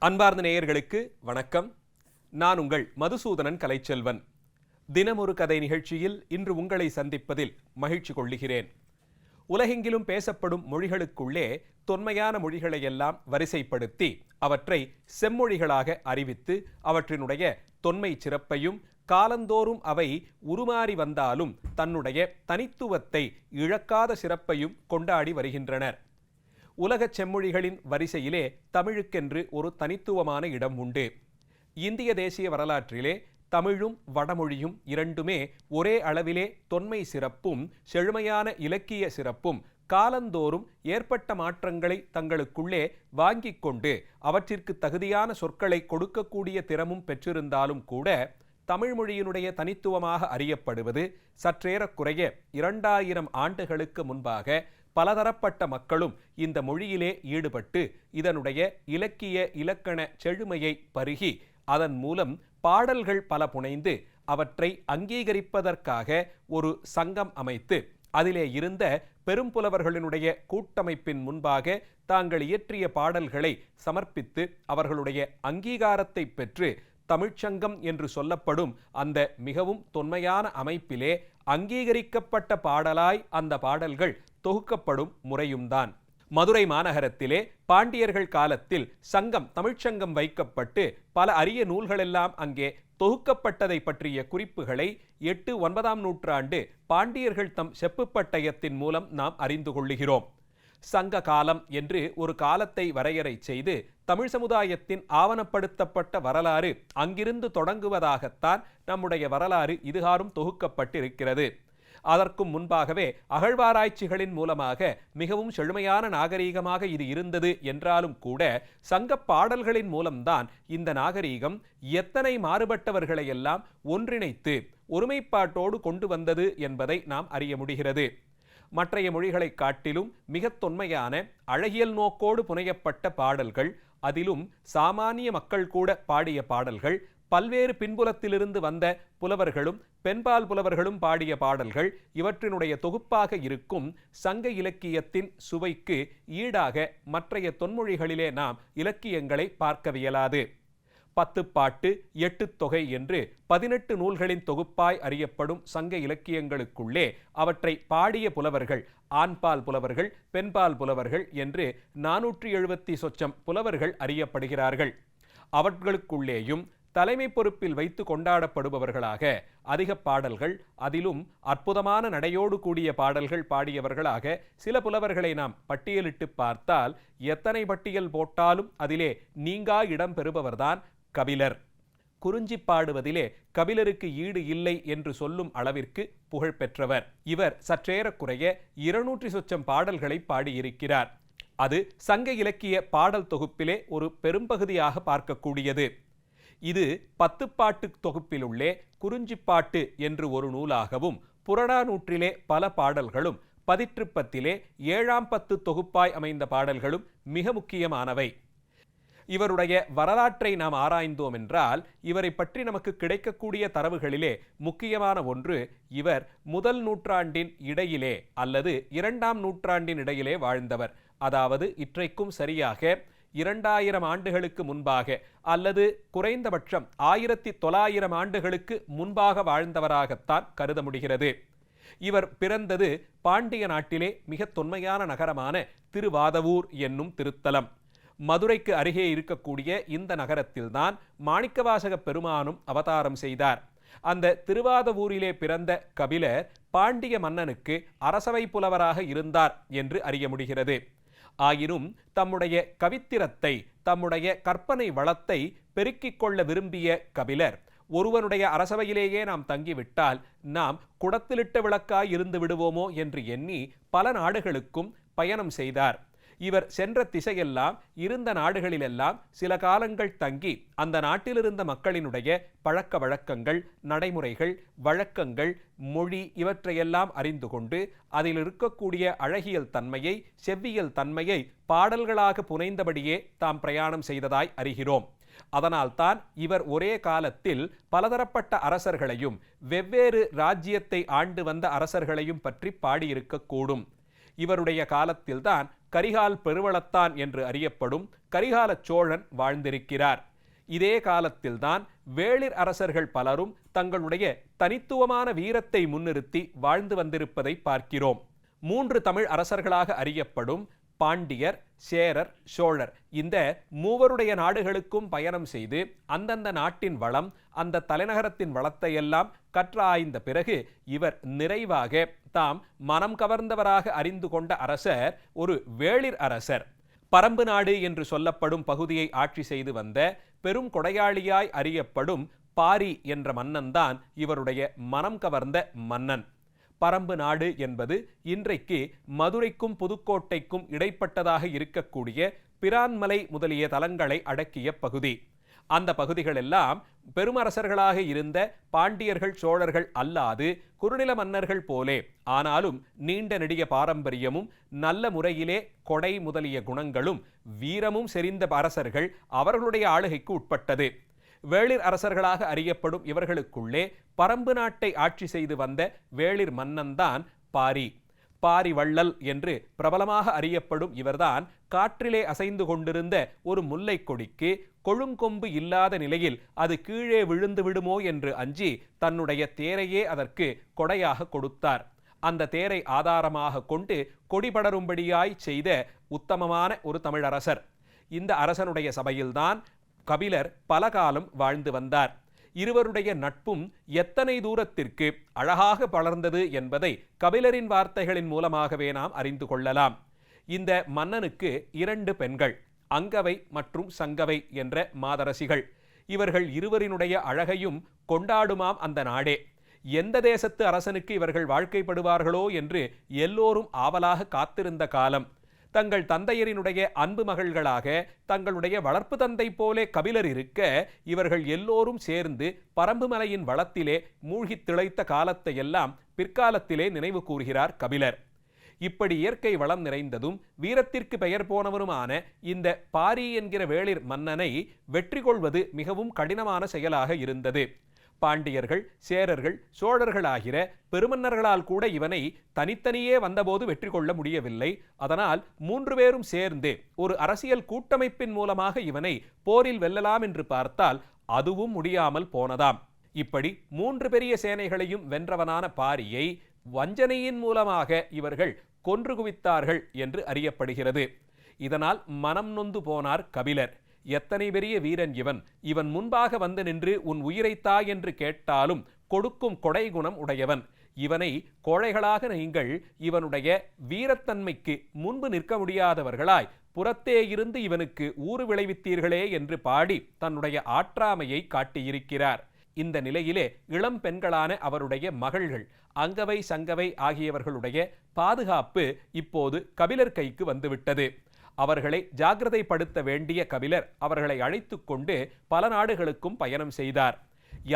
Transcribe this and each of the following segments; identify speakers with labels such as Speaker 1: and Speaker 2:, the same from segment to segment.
Speaker 1: அன்பார்ந்த நேயர்களுக்கு வணக்கம். நான் உங்கள் மதுசூதனன் கலைச்செல்வன். தினமொரு கதை நிகழ்ச்சியில் இன்று உங்களை சந்திப்பதில் மகிழ்ச்சி கொள்ளுகிறேன். உலகெங்கிலும் பேசப்படும் மொழிகளுக்குள்ளே தொன்மையான மொழிகளையெல்லாம் வரிசைப்படுத்தி அவற்றை செம்மொழிகளாக அறிவித்து அவற்றினுடைய தொன்மை சிறப்பையும் காலந்தோறும் அவை உருமாறி வந்தாலும் தன்னுடைய தனித்துவத்தை இழக்காத சிறப்பையும் கொண்டாடி வருகின்றனர். உலக செம்மொழிகளின் வரிசையிலே தமிழுக்கென்று ஒரு தனித்துவமான இடம் உண்டு. இந்திய தேசிய வரலாற்றிலே தமிழும் வடமொழியும் இரண்டுமே ஒரே அளவிலே தொன்மை சிறப்பும் செழுமையான இலக்கிய சிறப்பும் காலந்தோறும் ஏற்பட்ட மாற்றங்களை தங்களுக்குள்ளே வாங்கிக் கொண்டு அவற்றிற்கு தகுதியான சொற்களை கொடுக்கக்கூடிய திறமும் பெற்றிருந்தாலும் கூட தமிழ் மொழியினுடைய தனித்துவமாக அறியப்படுவது சற்றேறக்குறைய இரண்டாயிரம் ஆண்டுகளுக்கு முன்பாக பலதரப்பட்ட மக்களும் இந்த மொழியிலே ஈடுபட்டு இதனுடைய இலக்கிய இலக்கண செழுமையை பருகி அதன் மூலம் பாடல்கள் பல புனைந்து அவற்றை அங்கீகரிப்பதற்காக ஒரு சங்கம் அமைத்து அதிலே இருந்த பெரும்புலவர்களினுடைய கூட்டமைப்பின் முன்பாக தாங்கள் இயற்றிய பாடல்களை சமர்ப்பித்து அவர்களுடைய அங்கீகாரத்தை பெற்று தமிழ்ச்சங்கம் என்று சொல்லப்படும் அந்த மிகவும் தொன்மையான அமைப்பிலே அங்கீகரிக்கப்பட்ட பாடலாய் அந்த பாடல்கள் தொகுக்கப்படும் முறையும்தான். மதுரை மாநகரத்திலே பாண்டியர்கள் காலத்தில் சங்கம் தமிழ்ச்சங்கம் வைக்கப்பட்டு பல அரிய நூல்களெல்லாம் அங்கே தொகுக்கப்பட்டதை பற்றிய குறிப்புகளை எட்டு ஒன்பதாம் நூற்றாண்டு பாண்டியர்கள் தம் செப்பு பட்டயத்தின் மூலம் நாம் அறிந்து கொள்ளுகிறோம். சங்க காலம் என்று ஒரு காலத்தை வரையறை செய்து தமிழ் சமுதாயத்தின் ஆவணப்படுத்தப்பட்ட வரலாறு அங்கிருந்து தொடங்குவதாகத்தான் நம்முடைய வரலாறு இதுகாரும் தொகுக்கப்பட்டிருக்கிறது. அதற்கும் முன்பாகவே அகழ்வாராய்ச்சிகளின் மூலமாக மிகவும் செழுமையான நாகரீகமாக இது இருந்தது என்றாலும் கூட சங்க பாடல்களின் மூலம்தான் இந்த நாகரீகம் எத்தனை மாறுபட்டவர்களையெல்லாம் ஒன்றிணைத்து ஒருமைப்பாட்டோடு கொண்டு வந்தது என்பதை நாம் அறிய முடிகிறது. மற்றைய மொழிகளைக் காட்டிலும் மிக தொன்மையான அழகியல் நோக்கோடு புனையப்பட்ட பாடல்கள் அதிலும் சாமானிய மக்கள் கூட பாடிய பாடல்கள் பல்வேறு பின்புலத்திலிருந்து வந்த புலவர்களும் பெண்பால் புலவர்களும் பாடிய பாடல்கள் இவற்றினுடைய தொகுப்பாக இருக்கும் சங்க இலக்கியத்தின் சுவைக்கு ஈடாக மற்றைய தொன்மொழிகளிலே நாம் இலக்கியங்களை பார்க்கவியலாது. பத்து பாட்டு எட்டு தொகை என்று பதினெட்டு நூல்களின் தொகுப்பாய் அறியப்படும் சங்க இலக்கியங்களுக்குள்ளே அவற்றை பாடிய புலவர்கள் ஆண்பால் புலவர்கள் பெண்பால் புலவர்கள் என்று நானூற்றி எழுபத்தி சொச்சம் புலவர்கள் அறியப்படுகிறார்கள். அவர்களுக்குள்ளேயும் தலைமை பொறுப்பில் வைத்து கொண்டாடப்படுபவர்களாக அதிக பாடல்கள் அதிலும் அற்புதமான நடையோடு கூடிய பாடல்கள் பாடியவர்களாக சில புலவர்களை நாம் பட்டியலிட்டு பார்த்தால் எத்தனை பட்டியல் போட்டாலும் அதிலே நீங்கா இடம் பெறுபவர்தான் கபிலர். குறிஞ்சி பாடுவதிலே கபிலருக்கு ஈடு இல்லை என்று சொல்லும் அளவிற்கு புகழ் பெற்றவர். இவர் சற்றேறக்குறைய இருநூற்றி சொச்சம் பாடல்களை பாடியிருக்கிறார். அது சங்க இலக்கிய பாடல் தொகுப்பிலே ஒரு பெரும்பகுதியாக பார்க்கக்கூடியது. இது பத்து பாட்டு தொகுப்பிலுள்ளே குறிஞ்சிப்பாட்டு என்று ஒரு நூலாகவும் புறநானூற்றிலே பல பாடல்களும் பதிற்றுப்பத்திலே ஏழாம் பத்து தொகுப்பாய் அமைந்த பாடல்களும் மிக முக்கியமானவை. இவருடைய வரலாற்றை நாம் ஆராய்ந்தோம் என்றால் இவரை பற்றி நமக்கு கிடைக்கக்கூடிய தரவுகளிலே முக்கியமான ஒன்று இவர் முதல் நூற்றாண்டின் இடையிலே அல்லது இரண்டாம் நூற்றாண்டின் இடையிலே வாழ்ந்தவர். அதாவது இற்றைக்கும் சரியாக இரண்டாயிரம் ஆண்டுகளுக்கு முன்பாக அல்லது குறைந்தபட்சம் ஆயிரத்தி தொள்ளாயிரம் ஆண்டுகளுக்கு முன்பாக வாழ்ந்தவராகத்தான் கருத முடிகிறது. இவர் பிறந்தது பாண்டிய நாட்டிலே மிக தொன்மையான நகரமான திருவாதவூர் என்னும் திருத்தலம். மதுரைக்கு அருகே இருக்கக்கூடிய இந்த நகரத்தில்தான் மாணிக்கவாசக பெருமானும் அவதாரம் செய்தார். அந்த திருவாதவூரிலே பிறந்த கபிலர் பாண்டிய மன்னனுக்கு அரசவை புலவராக இருந்தார் என்று அறிய முடிகிறது. ஆயினும் தம்முடைய கவித்திரத்தை தம்முடைய கற்பனை வளத்தை பெருக்கிக் கொள்ள விரும்பிய கபிலர். ஒருவனுடைய அரசவையிலேயே நாம் தங்கிவிட்டால் நாம் குடத்திலிட்ட விளக்காய் இருந்து விடுவோமோ என்று எண்ணி பல நாடுகளுக்கும் பயணம் செய்தார். இவர் சென்ற திசையெல்லாம் இருந்த நாடுகளிலெல்லாம் சில காலங்கள் தங்கி அந்த நாட்டிலிருந்த மக்களினுடைய பழக்க வழக்கங்கள் நடைமுறைகள் வழக்கங்கள் மொழி இவற்றையெல்லாம் அறிந்து கொண்டு அதில் இருக்கக்கூடிய அழகியல் தன்மையை செவ்வியல் தன்மையை பாடல்களாக புனைந்தபடியே தாம் பிரயாணம் செய்ததாய் அறிகிறோம். அதனால்தான் இவர் ஒரே காலத்தில் பலதரப்பட்ட அரசர்களையும் வெவ்வேறு ராஜ்யத்தை ஆண்டு வந்த அரசர்களையும் பற்றி பாடியிருக்கக்கூடும் இவருடைய காலத்தில்தான் கரிகால் பெருவளத்தான் என்று அறியப்படும் கரிகால சோழன் வாழ்ந்திருக்கிறார். இதே காலத்தில்தான் வேளிர் அரசர்கள் பலரும் தங்களுடைய தனித்துவமான வீரத்தை முன்னிறுத்தி வாழ்ந்து வந்திருப்பதை பார்க்கிறோம். மூன்று தமிழ் அரசர்களாக அறியப்படும் பாண்டியர் சேரர் சோழர் இந்த மூவருடைய நாடுகளுக்கும் பயணம் செய்து அந்தந்த நாட்டின் வளம் அந்த தலைநகரத்தின் வளத்தையெல்லாம் கற்றாய்ந்த பிறகு இவர் நிறைவாக தாம் மனம் கவர்ந்தவராக அறிந்து கொண்ட அரசர் ஒரு வேளிர் அரசர். பரம்பு நாடு என்று சொல்லப்படும் பகுதியை ஆட்சி செய்து வந்த பெரும் கொடையாளியாய் அறியப்படும் பாரி என்ற மன்னன்தான் இவருடைய மனம் கவர்ந்த மன்னன். பரம்பு நாடு என்பது இன்றைக்கு மதுரைக்கும் புதுக்கோட்டைக்கும் இடைப்பட்டதாக இருக்கக்கூடிய பிரான்மலை முதலிய தலங்களை அடக்கிய பகுதி. அந்த பகுதிகளெல்லாம் பெருமரசர்களாக இருந்த பாண்டியர்கள் சோழர்கள் அல்லாது குறுநில மன்னர்கள் போலே ஆனாலும் நீண்ட நெடிய பாரம்பரியமும் நல்ல முறையிலே கொடை முதலிய குணங்களும் வீரமும் செறிந்த அரசர்கள் அவர்களுடைய ஆளுகைக்கு உட்பட்டது. வேளிர் அரசர்களாக அறியப்படும் இவர்களுக்குள்ளே பரம்பு நாட்டை ஆட்சி செய்து வந்த வேளிர் மன்னன்தான் பாரி. பாரி வள்ளல் என்று பிரபலமாக அறியப்படும் இவர்தான் காற்றிலே அசைந்து கொண்டிருந்த ஒரு முல்லை கொடிக்கு கொழுங்கொம்பு இல்லாத நிலையில் அது கீழே விழுந்து விடுமோ என்று அஞ்சி தன்னுடைய தேரையே அதற்கு கொடையாக கொடுத்தார். அந்த தேரை ஆதாரமாக கொண்டு கொடிபடரும்படியாய் செய்த உத்தமமான ஒரு தமிழரசர். இந்த அரசனுடைய சபையில்தான் கபிலர் பல காலம் வாழ்ந்து வந்தார். இருவருடைய நட்பும் எத்தனை தூரத்திற்கு அழகாக வளர்ந்தது என்பதை கபிலரின் வார்த்தைகளின் மூலமாகவே நாம் அறிந்து கொள்ளலாம். இந்த மன்னனுக்கு இரண்டு பெண்கள் அங்கவை மற்றும் சங்கவை என்ற மாதரசிகள். இவர்கள் இருவரினுடைய அழகையும் கொண்டாடுமாம் அந்த நாடே. எந்த தேசத்து அரசனுக்கு இவர்கள் வாழ்க்கைப்படுவார்களோ என்று எல்லோரும் ஆவலாக காத்திருந்த காலம். தங்கள் தந்தையரினுடைய அன்பு மகள்களாக தங்களுடைய வளர்ப்பு தந்தை போலே கபிலர் இருக்க இவர்கள் எல்லோரும் சேர்ந்து பரம்புமலையின் வளத்திலே மூழ்கித் திளைத்த காலத்தை எல்லாம் பிற்காலத்திலே நினைவு கூறுகிறார் கபிலர். இப்படி இயற்கை வளம் நிறைந்ததும் வீரத்திற்கு பெயர் போனவருமான இந்த பாரி என்கிற வேளிர் மன்னனை வெற்றி கொள்வது மிகவும் கடினமான செயலாக இருந்தது. பாண்டியர்கள் சேரர்கள் சோழர்கள் ஆகிற பெருமன்னர்களால் கூட இவனை தனித்தனியே வந்தபோது வெற்றி கொள்ள முடியவில்லை. அதனால் மூன்று பேரும் சேர்ந்து ஒரு அரசியல் கூட்டமைப்பின் மூலமாக இவனை போரில் வெல்லலாம் என்று பார்த்தால் அதுவும் முடியாமல் போனதாம். இப்படி மூன்று பெரிய சேனைகளையும் வென்றவனான பாரியை வஞ்சனையின் மூலமாக இவர்கள் கொன்று குவித்தார்கள் என்று அறியப்படுகிறது. இதனால் மனம் நொந்து போனார் கபிலர். எத்தனை பெரிய வீரன் இவன்? இவன் முன்பாக வந்து நின்று உன் உயிரைத்தா என்று கேட்டாலும் கொடுக்கும் கொடை குணம் உடையவன். இவனை கோழைகளாக நீங்கள் இவனுடைய வீரத்தன்மைக்கு முன்பு நிற்க முடியாதவர்களாய் புறத்தே இருந்து இவனுக்கு ஊறு விளைவித்தீர்களே என்று பாடி தன்னுடைய ஆற்றாமையை காட்டியிருக்கிறார். இந்த நிலையிலே இளம் பெண்களான அவருடைய மகள்கள் அங்கவை சங்கவை ஆகியவர்களுடைய பாதுகாப்பு இப்போது கபிலர் கைக்கு வந்துவிட்டது. அவர்களை ஜாகிரதைப்படுத்த வேண்டிய கபிலர் அவர்களை அழைத்து கொண்டு பல நாடுகளுக்கும் பயணம் செய்தார்.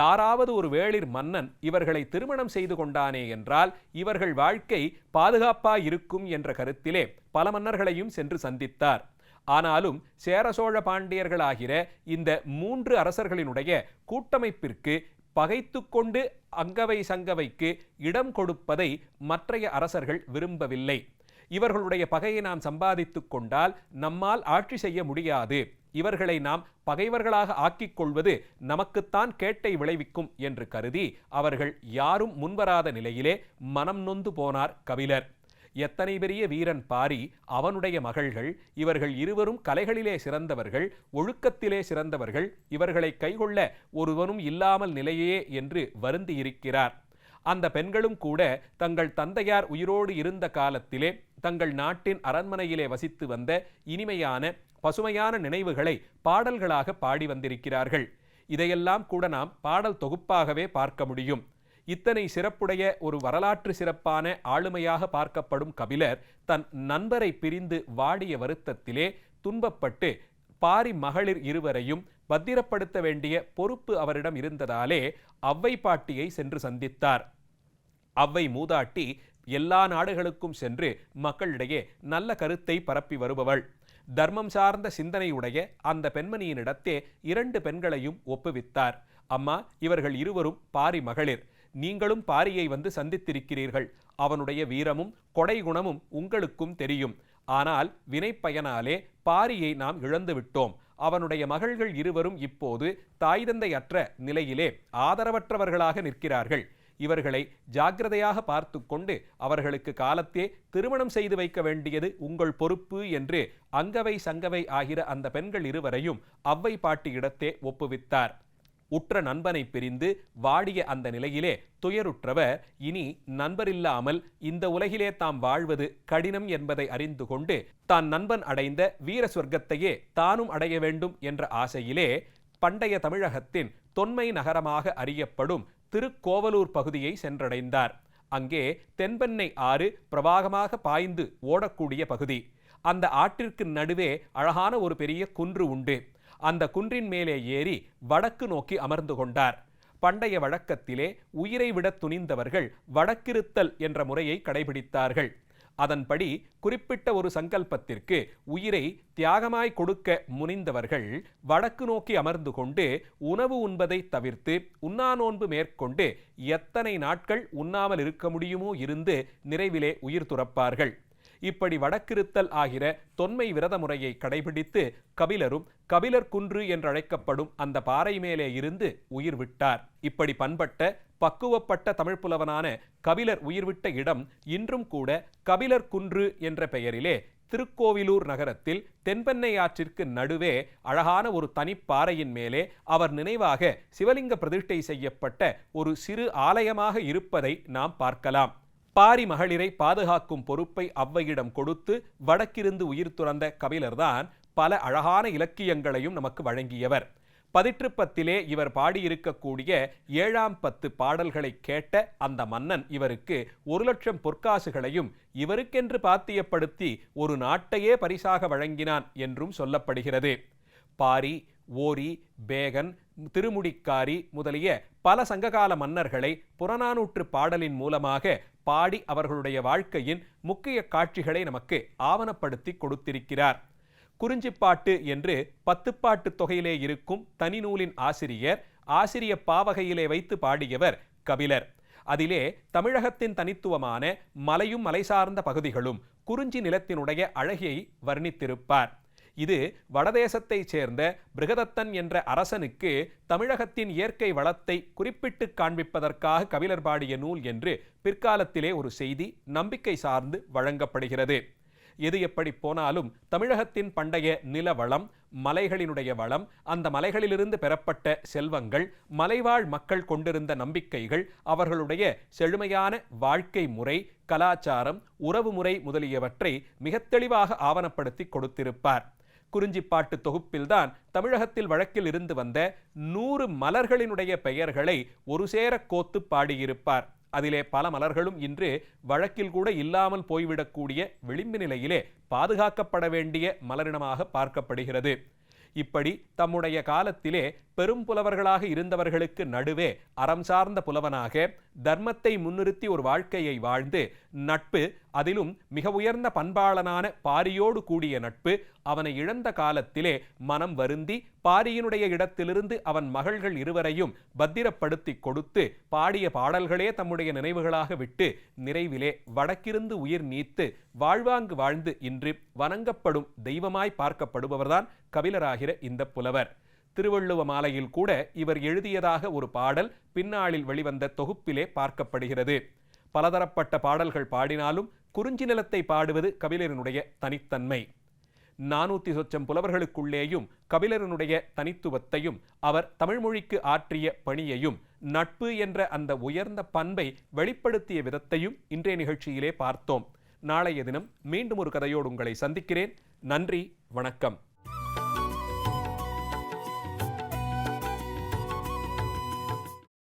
Speaker 1: யாராவது ஒரு வேளிர் மன்னன் இவர்களை திருமணம் செய்து கொண்டானே என்றால் இவர்கள் வாழ்க்கை பாதுகாப்பா இருக்கும் என்ற கருத்திலே பல மன்னர்களையும் சென்று சந்தித்தார். ஆனாலும் சேர சோழ பாண்டியர்களாகிற இந்த மூன்று அரசர்களினுடைய கூட்டமைப்பிற்கு பகைத்து கொண்டு அங்கவை சங்கவைக்கு இடம் கொடுப்பதை மற்றைய அரசர்கள் விரும்பவில்லை. இவர்களுடைய பகையை நாம் சம்பாதித்துக் கொண்டால் நம்மால் ஆட்சி செய்ய முடியாது. இவர்களை நாம் பகைவர்களாக ஆக்கிக் கொள்வது நமக்குத்தான் கேட்டை விளைவிக்கும் என்று கருதி அவர்கள் யாரும் முன்வராத நிலையிலே மனம் நொந்து போனார் கபிலர். எத்தனை பெரிய வீரன் பாரி அவனுடைய மகள்கள் இவர்கள் இருவரும் கலைகளிலே சிறந்தவர்கள் ஒழுக்கத்திலே சிறந்தவர்கள் இவர்களை கைகொள்ள ஒருவனும் இல்லாமல் நிலையே என்று வருந்தியிருக்கிறார். அந்த பெண்களும் கூட தங்கள் தந்தையார் உயிரோடு இருந்த காலத்திலே தங்கள் நாட்டின் அரண்மனையிலே வசித்து வந்த இனிமையான பசுமையான நினைவுகளை பாடல்களாக பாடி வந்திருக்கிறார்கள். இதையெல்லாம் கூட நாம் பாடல் தொகுப்பாகவே பார்க்க முடியும். இத்தனை சிறப்புடைய ஒரு வரலாற்று சிறப்பான ஆளுமையாக பார்க்கப்படும் கபிலர் தன் நண்பரை பிரிந்து வாடிய வருத்தத்திலே துன்பப்பட்டு பாரி மகளிர் இருவரையும் பத்திரப்படுத்த வேண்டிய பொறுப்பு அவரிடம் இருந்ததாலே அவ்வை பாட்டியை சென்று சந்தித்தார். அவ்வை மூதாட்டி எல்லா நாடுகளுக்கும் சென்று மக்களிடையே நல்ல கருத்தை பரப்பி வருபவள். தர்மம் சார்ந்த சிந்தனையுடைய அந்த பெண்மணியினிடத்தே இரண்டு பெண்களையும் ஒப்புவித்தார். அம்மா இவர்கள் இருவரும் பாரி மகளிர். நீங்களும் பாரியை வந்து சந்தித்திருக்கிறீர்கள். அவனுடைய வீரமும் கொடை குணமும் உங்களுக்கும் தெரியும். ஆனால் வினைப்பயனாலே பாரியை நாம் இழந்து விட்டோம் அவனுடைய மகள்கள் இருவரும் இப்போது தாய் தந்தை அற்ற நிலையிலே ஆதரவற்றவர்களாக நிற்கிறார்கள். இவர்களை ஜாக்கிரதையாக பார்த்து கொண்டு அவர்களுக்கு காலத்தே திருமணம் செய்து வைக்க வேண்டியது உங்கள் பொறுப்பு என்று அங்கவை சங்கவை ஆகிற அந்த பெண்கள் இருவரையும் அவ்வை பாட்டியிடத்தே ஒப்புவித்தார். உற்ற நண்பனை பிரிந்து வாடிய அந்த நிலையிலே துயருற்றவர். இனி நண்பரில்லாமல் இந்த உலகிலே தாம் வாழ்வது கடினம் என்பதை அறிந்து கொண்டு தான் நண்பன் அடைந்த வீர சொர்க்கத்தையே தானும் அடைய வேண்டும் என்ற ஆசையிலே பண்டைய தமிழகத்தின் தொன்மை நகரமாக அறியப்படும் திருக்கோவலூர் பகுதியை சென்றடைந்தார். அங்கே தென்பெண்ணை ஆறு பிரவாகமாக பாய்ந்து ஓடக்கூடிய பகுதி. அந்த ஆற்றிற்கு நடுவே அழகான ஒரு பெரிய குன்று உண்டு. அந்த குன்றின் மேலே ஏறி வடக்கு நோக்கி அமர்ந்து கொண்டார். பண்டைய வழக்கத்திலே உயிரை விட துணிந்தவர்கள் வடக்கிருத்தல் என்ற முறையை கடைபிடித்தார்கள். அதன்படி குறிப்பிட்ட ஒரு சங்கல்பத்திற்கு உயிரை தியாகமாய் கொடுக்க முனிந்தவர்கள் வடக்கு நோக்கி அமர்ந்து கொண்டு உணவு உண்பதை தவிர்த்து உண்ணாநோன்பு மேற்கொண்டு எத்தனை நாட்கள் உண்ணாமல் இருக்க முடியுமோ இருந்து நிறைவிலே உயிர் துறப்பார்கள். இப்படி வடக்கிருத்தல் ஆகிற தொன்மை விரத முறையை கடைபிடித்து கபிலரும் கபிலர் குன்று என்றழைக்கப்படும் அந்த பாறை மேலே இருந்து உயிர் விட்டார். இப்படி பண்பட்ட பக்குவப்பட்ட தமிழ் புலவனான கபிலர் உயிர்விட்ட இடம் இன்றும் கூட கபிலர் குன்று என்ற பெயரிலே திருக்கோவிலூர் நகரத்தில் தென்பெண்ணை ஆற்றிற்கு நடுவே அழகான ஒரு தனிப்பாறையின் மேலே அவர் நினைவாக சிவலிங்க பிரதிஷ்டை செய்யப்பட்ட ஒரு சிறு ஆலயமாக இருப்பதை நாம் பார்க்கலாம். பாரி மகளிரை பாதுகாக்கும் பொறுப்பை அவ்வையிடம் கொடுத்து வடக்கிருந்து உயிர் துறந்த கபிலர்தான் பல அழகான இலக்கியங்களையும் நமக்கு வழங்கியவர். பதிற்றுப்பத்திலே இவர் பாடியிருக்கக்கூடிய ஏழாம் பத்து பாடல்களை கேட்ட அந்த மன்னன் இவருக்கு ஒரு லட்சம் பொற்காசுகளையும் இவருக்கென்று பாத்தியப்படுத்தி ஒரு நாட்டையே பரிசாக வழங்கினான் என்றும் சொல்லப்படுகிறது. பாரி ஓரி பேகன் திருமுடிக்காரி முதலிய பல சங்ககால மன்னர்களை புறநானூற்று பாடலின் மூலமாக பாடி அவர்களுடைய வாழ்க்கையின் முக்கிய காட்சிகளை நமக்கு ஆவணப்படுத்தி கொடுத்திருக்கிறார். குறிஞ்சிப்பாட்டு என்று பத்துப்பாட்டு தொகையிலே இருக்கும் தனிநூலின் ஆசிரியர் ஆசிரிய பாவகையிலே வைத்து பாடியவர் கபிலர். அதிலே தமிழகத்தின் தனித்துவமான மலையும் மலை சார்ந்த பகுதிகளும் குறிஞ்சி நிலத்தினுடைய அழகியை வர்ணித்திருப்பார். இது வடதேசத்தைச் சேர்ந்த பிருகதத்தன் என்ற அரசனுக்கு தமிழகத்தின் இயற்கை வளத்தை குறிப்பிட்டு காண்பிப்பதற்காக கபிலர் பாடிய நூல் என்று பிற்காலத்திலே ஒரு செய்தி நம்பிக்கை சார்ந்து வழங்கப்படுகிறது. எது எப்படி போனாலும் தமிழகத்தின் பண்டைய நில வளம் மலைகளினுடைய வளம் அந்த மலைகளிலிருந்து பெறப்பட்ட செல்வங்கள் மலைவாழ் மக்கள் கொண்டிருந்த நம்பிக்கைகள் அவர்களுடைய செழுமையான வாழ்க்கை முறை கலாச்சாரம் உறவு முறை முதலியவற்றை மிக தெளிவாக ஆவணப்படுத்தி கொடுத்திருப்பார். குறிஞ்சிப்பாட்டு தொகுப்பில்தான் தமிழகத்தில் வழக்கில் இருந்து வந்த நூறு மலர்களினுடைய பெயர்களை ஒரு சேர கோத்து பாடியிருப்பார். அதிலே பல மலர்களும் இன்று வழக்கில் கூட இல்லாமல் போய்விடக்கூடிய விளிம்பு நிலையிலே பாதுகாக்கப்பட வேண்டிய மலரினமாக பார்க்கப்படுகிறது. இப்படி தம்முடைய காலத்திலே பெரும் புலவர்களாக இருந்தவர்களுக்கு நடுவே அறம் சார்ந்த புலவனாக தர்மத்தை முன்னிறுத்தி ஒரு வாழ்க்கையை வாழ்ந்து நட்பு அதிலும் மிக உயர்ந்த பண்பாளனான பாரியோடு கூடிய நட்பு அவனை இழந்த காலத்திலே மனம் வருந்தி பாரியினுடைய இடத்திலிருந்து அவன் மகள்கள் இருவரையும் பத்திரப்படுத்தி கொடுத்து பாடிய பாடல்களே தம்முடைய நினைவுகளாக விட்டு நிறைவிலே வடக்கிருந்து உயிர் நீத்து வாழ்வாங்கு வாழ்ந்து இன்று வணங்கப்படும் தெய்வமாய் பார்க்கப்படுபவர்தான் கபிலராகிற இந்த புலவர். திருவள்ளுவ மாலையில் கூட இவர் எழுதியதாக ஒரு பாடல் பின்னாளில் வெளிவந்த தொகுப்பிலே பார்க்கப்படுகிறது. பலதரப்பட்ட பாடல்கள் பாடினாலும் குறிஞ்சி நிலத்தை பாடுவது கபிலரனுடைய தனித்தன்மை. நானூத்தி சொச்சம் புலவர்களுக்குள்ளேயும் கபிலரனுடைய தனித்துவத்தையும் அவர் தமிழ்மொழிக்கு ஆற்றிய பணியையும் நட்பு என்ற அந்த உயர்ந்த பண்பை வெளிப்படுத்திய விதத்தையும் இன்றைய நிகழ்ச்சியிலே பார்த்தோம். நாளைய தினம் மீண்டும் ஒரு கதையோடு உங்களை சந்திக்கிறேன். நன்றி வணக்கம்.